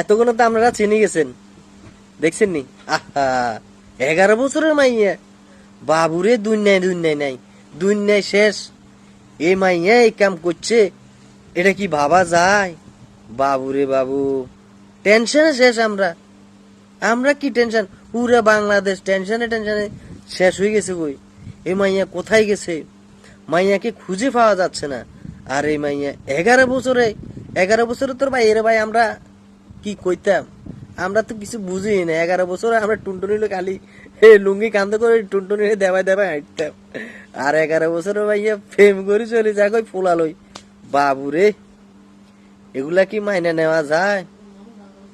এতগুলো তো আপনারা চিনে গেছেন। দেখছেন নি? আহা, এগারো বছরের মাইয়া। বাবুরে দুনিয়ায় দুনিয়ায় নাই, দুনিয়ায় শেষ। এ মাইয়া এই কাম করছে, এটা কি ভাবা যায়? বাবুরে বাবু, টেনশনে শেষ আমরা। আমরা কি টেনশন? পুরো বাংলাদেশ টেনশনে টেনশনে শেষ হয়ে গেছে কই? এ মাইয়া কোথায় গেছে? মাইয়াকে খুঁজে পাওয়া যাচ্ছে না। আর এই মাইয়া এগারো বছরে এগারো বছরে তোর ভাই এর ভাই আমরা কি কইতাম? আমরা তো কিছু বুঝি না এগারো বছর আমরা টুনটুনি খালি লুঙ্গি কান্দ করে টুনটুনি দেবাই দেবাই হাঁটতাম। আর এগারো বছরে ভাইয়া ফেম করে চলে যা কই ফুলালই বাবুরে, এগুলা কি মাইনে নেওয়া যায়?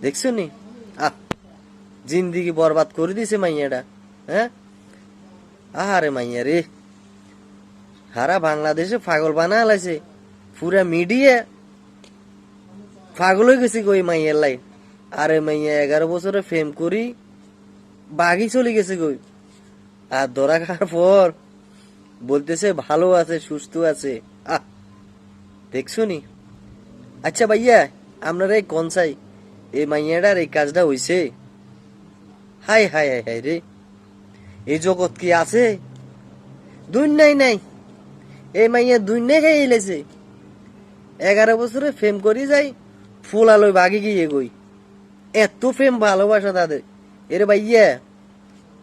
দেখছ নি আহ, জিন্দিগি বরবাদ করে দিছে মাইয়াটা হ্যাঁ? আহারে মাইয়া রে। সারা বাংলাদেশে পাগল বানা লাইছে। পুরা মিডিয়া পাগল হয়ে গেছি গো এই মাইয়ার লাই। আরে মাইয়া, এগারো বছরে ফেম করি বাঘি চলে গেছে গই আর ধরা খাওয়ার পর বলতেছে, ভালো আছে, সুস্থ আছে। আহ, দেখছ নি? আচ্ছা ভাইয়া, আপনারা এই কনসাই, এই মাইয়াটার এই কাজটা হইছে? হাই হাই হাই হাই রে। এই জগৎ কি আছে? দুনিয়াই নাই নাই। এই মাইয়া দুনিয়া খেয়ে এলেছে এগারো বছরে ফেম করি যাই ফুল আলোয় বাগি গিয়ে গই এত ফেম ভালোবাসা তাদের। এরে ভাইয়া,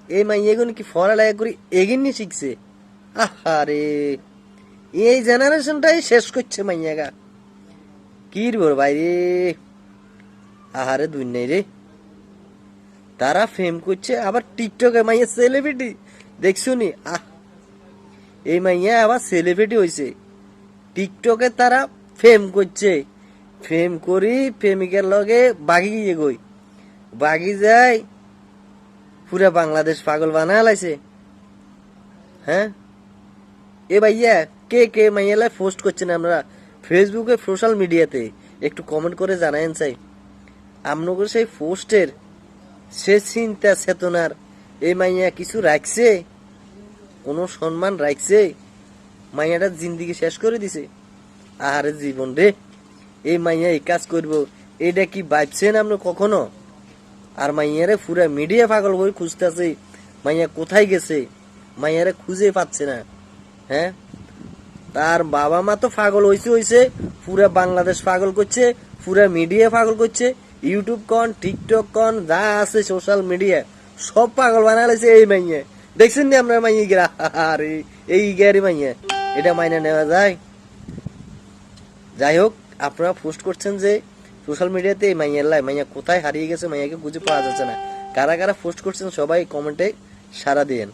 এই মাইয়া গুলো কি ফরালেখা করি এগিয়ে শিখছে? আহারে, এই জেনারেশনটাই শেষ করছে মাইয়াগা। কি বড় ভাই রে আহারে দুনিয়াই রে। তারা ফেম করছে, আবার টিকটকে মাইয়া সেলিব্রিটি দেখছ নি আহ, এই মাইয়া আবার সেলিব্রিটি হয়েছে টিকটকে তারা ফেম করছে। ফেম করি, প্রেমিকের লগে বাগি গিয়ে গই। বাগি যায় পুরা বাংলাদেশ পাগল বানা লাইছে। হ্যাঁ? এ ভাইয়া, কে কে মাইয়ালায় পোস্ট করছেন আমরা? ফেসবুকে, সোশ্যাল মিডিয়াতে। একটু কমেন্ট করে জানায়েন চাই। আপনাদের সেই পোস্টের সে চিন্তা চেতনার এই মাইয়া কিছু রাখছে? কোনো সম্মান রাখছে? মাইয়াটা জিন্দিগি শেষ করে দিছে। আহারে জীবন রে। এই মাইয়া এই কাজ করব। এটা কি ভাবছেন আপনি কখনো? আর মাইয়ারে পুরা মিডিয়া পাগল করে খুঁজতেছে, মাইয়া কোথায় গেছে? মাইয়ারে খুঁজে পাচ্ছে না হ্যাঁ? তার বাবা মা তো পাগল হইছে হইছে, পুরা বাংলাদেশ পাগল করছে, পুরা মিডিয়া পাগল করছে ইউটিউব কন টিকটক কন, যা আছে সোশ্যাল মিডিয়া সব পাগল বানালেছে এই মাইয়া। দেখছেন নি আমরা মাইয়া গিরা? আরে, এই গ্যারি মাইয়া, এটা মাইনা নেওয়া যায়? যাই হোক আপনারা পোস্ট করছেন যে সোশ্যাল মিডিয়াতে এই মাইয়ার লাই, মাইয়া কোথায় হারিয়ে গেছে, মাইয়াকে খুঁজে পাওয়া যাচ্ছে না। কারা কারা পোস্ট করছেন সবাই কমেন্টে সারা দিয়েন।